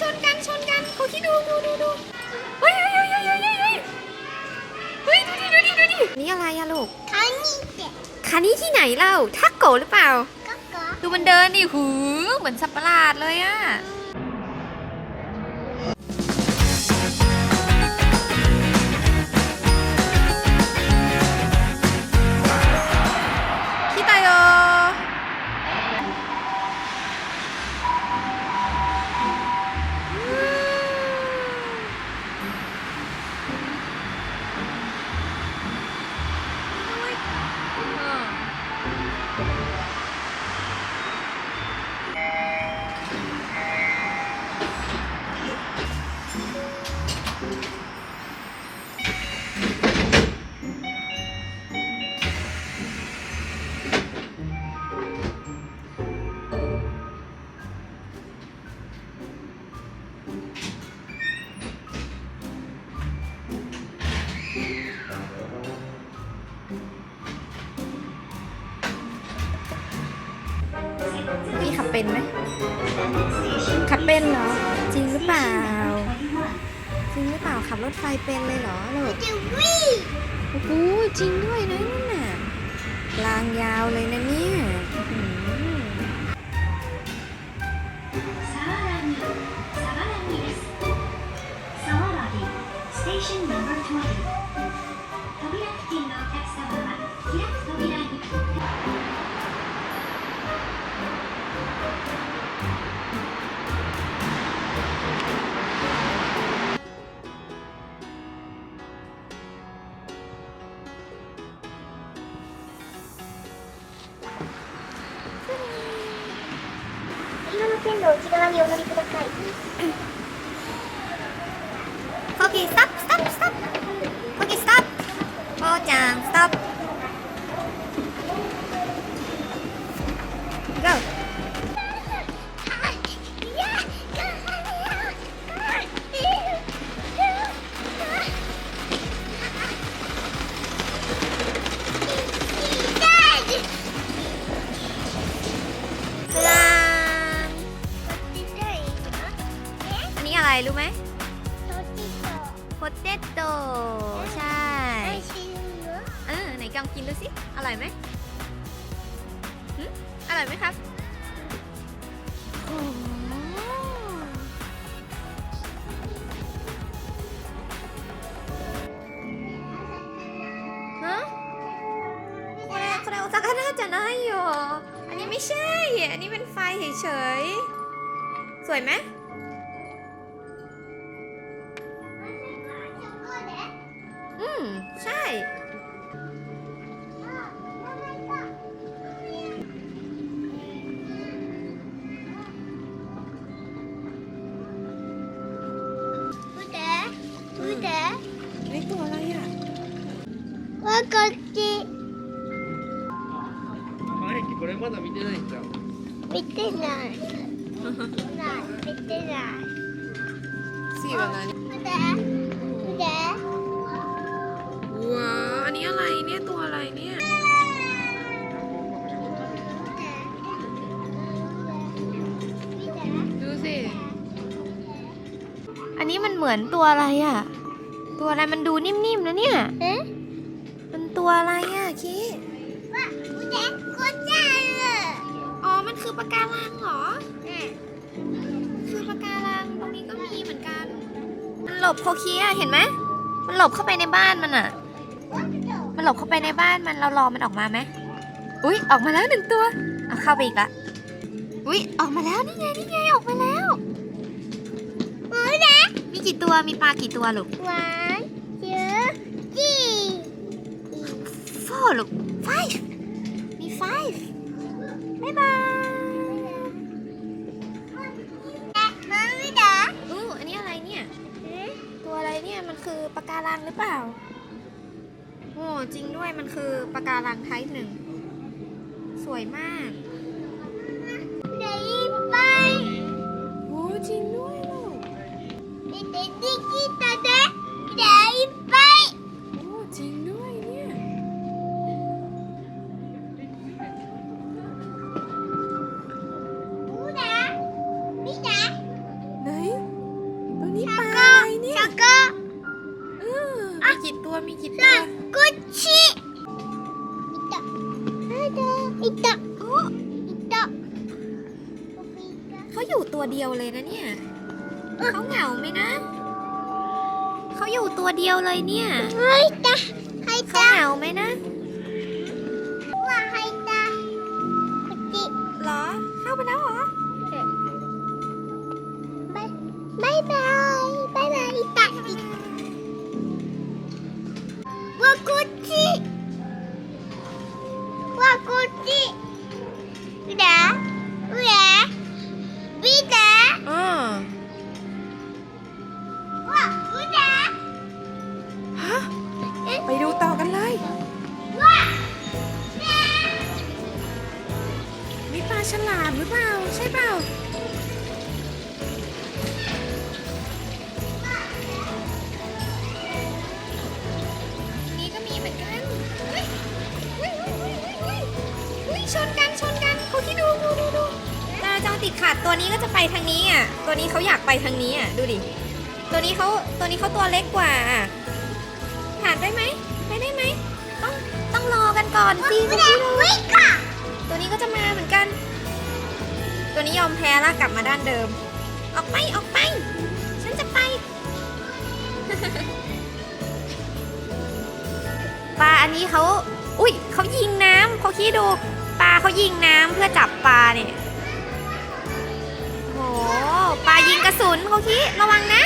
ชนกันชนกันเขาที่ดูดูดูดูเฮ้ยเฮ้ยเฮ้ยเฮ้ยเฮ้ยเฮ้ยเฮ้ยดูดิดูดิดูดินี่อะไรอะลูกคันนี้คันนี้ที่ไหนเล่าทักโกหรือเปล่า ก็ก็ดูมันเดินนี่หูเหมือนสับปะหลาดเลยอะ รถไฟเป็นเลยเหรอลูกจะวิ่งโอ้โหจริงด้วยนะนั่นน่ะลางยาวเลยนะเนี่ยステーションナンバ20扉付近のお客様は線の内側にお乗りください。コーヒーストップストップストップコーヒーストップおーちゃんストップ Go! ได้อยู่ อันนี้ไม่ใช่ อันนี้เป็นไฟเฉยๆ สวยไหมอืม ใช่ ดูเด้ดูเด็กนี่ตัวอะไรอะ ว่ากัน まだ見てないんじゃん見てないない見てない สีแบบนั้น 見て見て ว้าวอันนี้อะไรเนี่ย ตัวอะไรเนี่ย ดูสิ อันนี้มันเหมือนตัวอะไรอ่ะ ตัวอะไรมันดูนิ่มๆนะเนี่ย え มันตัวอะไรอ่ะ ะ ปะการังเหรอสูตรปะการังตรงนี้ก็มีเหมือนกัน มันหลบโคเคียเห็นไหม มันหลบเข้าไปในบ้านมันอะ มันหลบเข้าไปในบ้านมันเรารอมันออกมาไหมอุ๊ย ออกมาแล้วหนึ่งตัว เอาเข้าไปอีกละ อุ๊ย ออกมาแล้วนี่ไงนี่ไงออกมาแล้วเฮ้ยนะ มีกี่ตัว มีปลากี่ตัวลูกหวานเยอะจีโฟลูก five มี five บ๊ายบาย การังหรือเปล่า โอ้จริงด้วยมันคือปะการังไทป์หนึ่ง สวยมาก เดี๋ยวไปโอ้จริงด้วยลูกเด็ด อีกดอกอีกดอกเขาอยู่ตัวเดียวเลยนะเนี่ยเขาเหงาไหมนะเขาอยู่ตัวเดียวเลยเนี่ย เฮ้ยจ้ะจ้ะเขาเหงาไหมนะาจอติดขัดตัวนี้ก็จะไปทางนี้อะ ตัวนี้เขาอยากไปทางนี้อะ ดูดิ ตัวนี้เขาตัวนี้เขาตัวเล็กกว่าอะผ่านได้ไหมไปได้ไหมต้องต้องรอกันก่อนสิวิดาวิกาตัวนี้ก็จะมาเหมือนกัน ตัวนี้ยอมแพ้แล้วกลับมาด้านเดิม ออกไปออกไป ฉันจะไปปลาอันนี้เขา อุ้ยเขายิงน้ำเขาคิดดูปลาเขายิงน้ำเพื่อจับปลาเนี่ยโห ปลายิงกระสุนเขาคิระวังนะ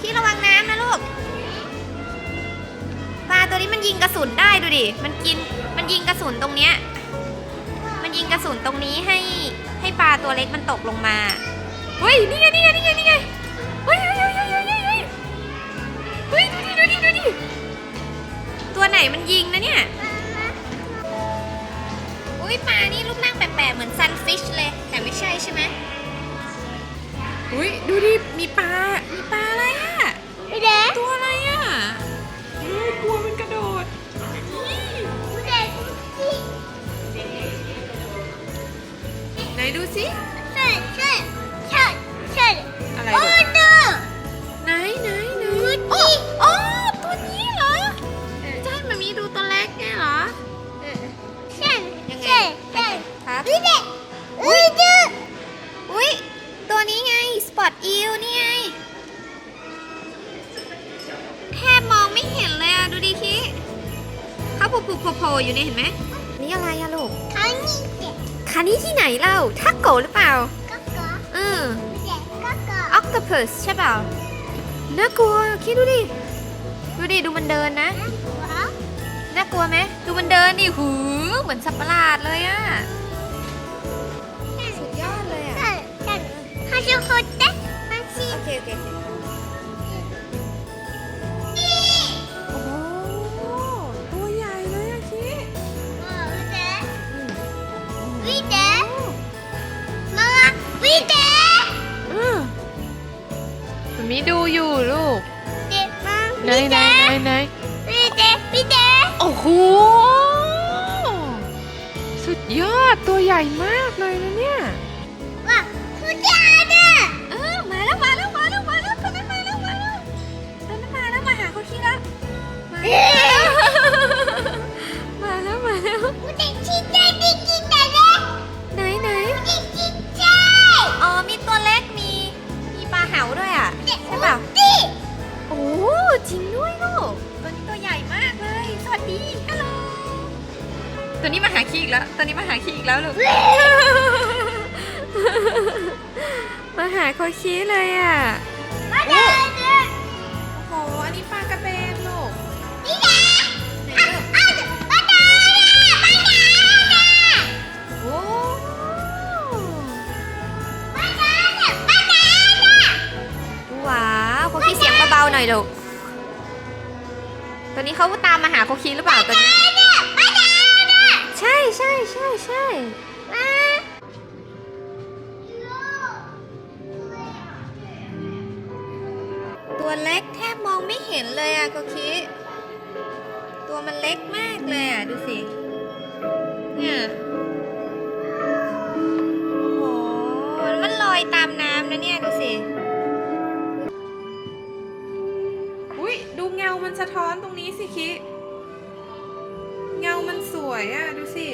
คิระวังน้ำนะลูกปลาตัวนี้มันยิงกระสุนได้ดูดิ มันกิน มันยิงกระสุนตรงเนี้ย มันยิงกระสุนตรงนี้ให้ให้ปลาตัวเล็กมันตกลงมาเฮ้ยนี่ไงนี่ไงนี่ไงนี่ไงเฮ้ยเฮ้ยเฮ้ยเฮ้ยเฮ้ยเฮ้ยเฮ้ยดูดิดูดิดูดิตัวไหนมันยิงนะเนี่ยอุ้ยปลานี่รูปร่างแปลกๆเหมือนซันฟิชเลย แต่ไม่ใช่ใช่ไหม อุ้ยดูดิมีปลา มีปลาอะไรอะวิดาตัวอะไรอะเฮ้ยกลัวมันกระโดดวิดาคุจิไหนดูสิใช่ใช่ใช่ใช่อะไรโอ้ลูกดูไหนไหนไหนคุจิอ๋อตัวนี้เหรอจะให้มันมีดูตัวเล็กไงเหรอ ใช่ยังไงใช่ใช่ครับวิดา เขาโผล่ๆโผล่ๆอยู่เนี่ยเห็นไหมนี่อะไรอะลูกคันนี้เด็กคานี่ที่ไหนเล่าทักโกะหรือเปล่าก็ก็เออวิดาก็ก็ออ t ต p พัสใช่เปล่าน่ากลัวคิดดูดิดูดิดูมันเดินนะว้าวน่ากลัวไหมดูมันเดินดิหูเหมือนสัตว์ประหลาดเลยอะสุดยอดเลยอะใช่ใช่ฮัชโคเตะฮัชิโอเคโอเคโอเค ดูอยู่ลูกเด็กมาไหนวิไหนดาไหนไหนวิดาวิดาโอ้โหสุดยอดตัวใหญ่มากเลยนะเนี่ย ทบมองไม่เห็นเลยอะโคคิตัวมันเล็กมากเลยอะดูสิ เนี่ยโอ้โหมันลอยตามน้ำนะเนี่ยดูสิ อุ้ยดูเงามันสะท้อนตรงนี้สิคิ เงามันสวยอะดูสิ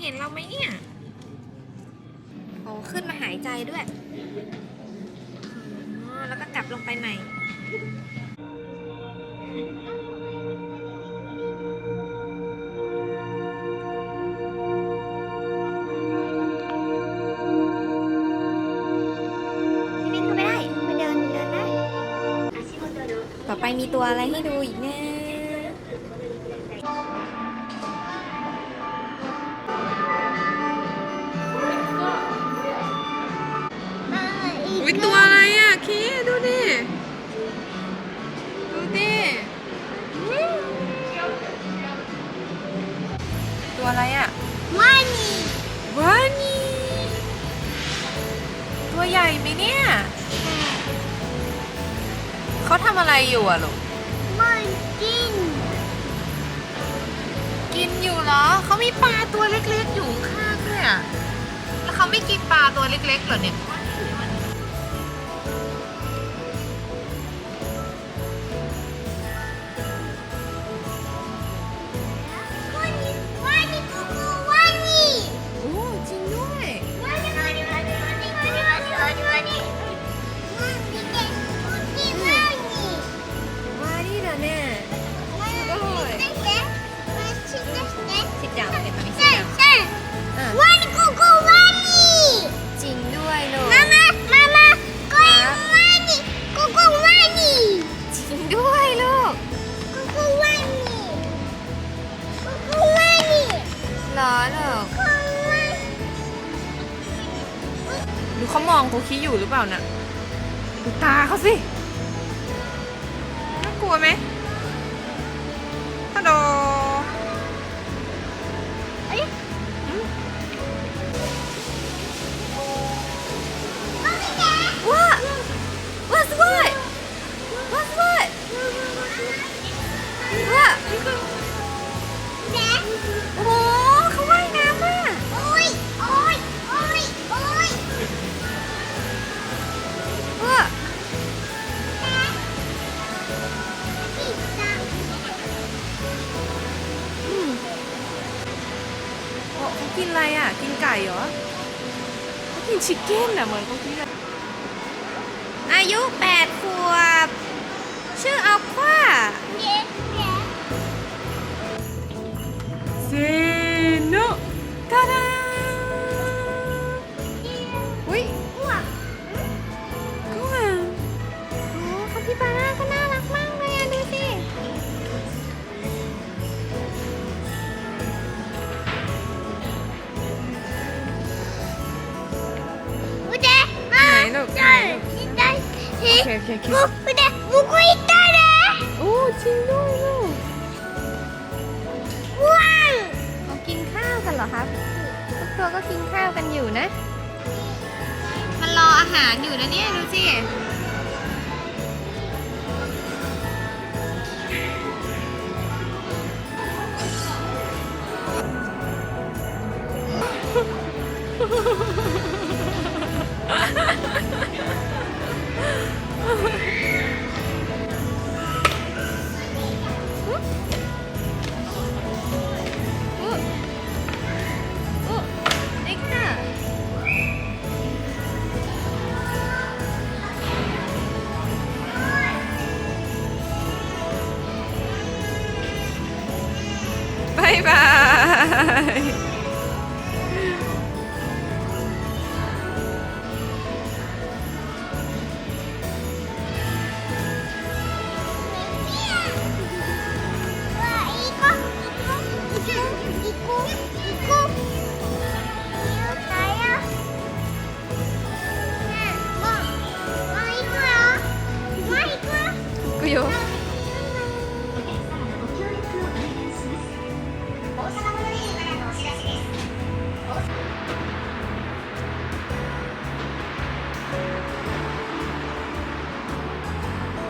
เห็นเราไหมเนี่ยโอ้ขึ้นมาหายใจด้วยอ๋อแล้วก็กลับลงไปใหม่ชีวิตเข้าไม่ได้ ไปเดินเดินได้ ต่อไปมีตัวอะไรให้ดูอีกนะ อีกวิตัวอะไรอะคีดูดิดูดิตัวอะไรอะวันนี้วานี่ตัวใหญ่ไหมเนี่ยเขาทำอะไรอยู่อะลูกมันกิน กินอยู่เหรอเขามีปลาตัวเล็กๆอยู่ข้างด้วยอะแล้วเขาไม่กินปลาตัวเล็กๆเหรอเนี่ย เขามองกูคิดอยู่หรือเปล่าน่ะดูตาเขาสิ น่ากลัวไหมฮัลโหลเอ้ยอืมมาไม่แก่ว้าว้าสวยว้าสวยว้า ชิคเก้นอะเหมือนเขากินอะไรอายุแปดขวบ ชื่ออัลควา え、 โอเคโอเคโอเค もうで、僕行ったね。 โอ้จริงด้วยลูก ワン。 เขากินข้าวกันเหรอครับ ทุกตัวก็กินข้าวกันอยู่นะ มันรออาหารอยู่นะเนี่ย ดูสิ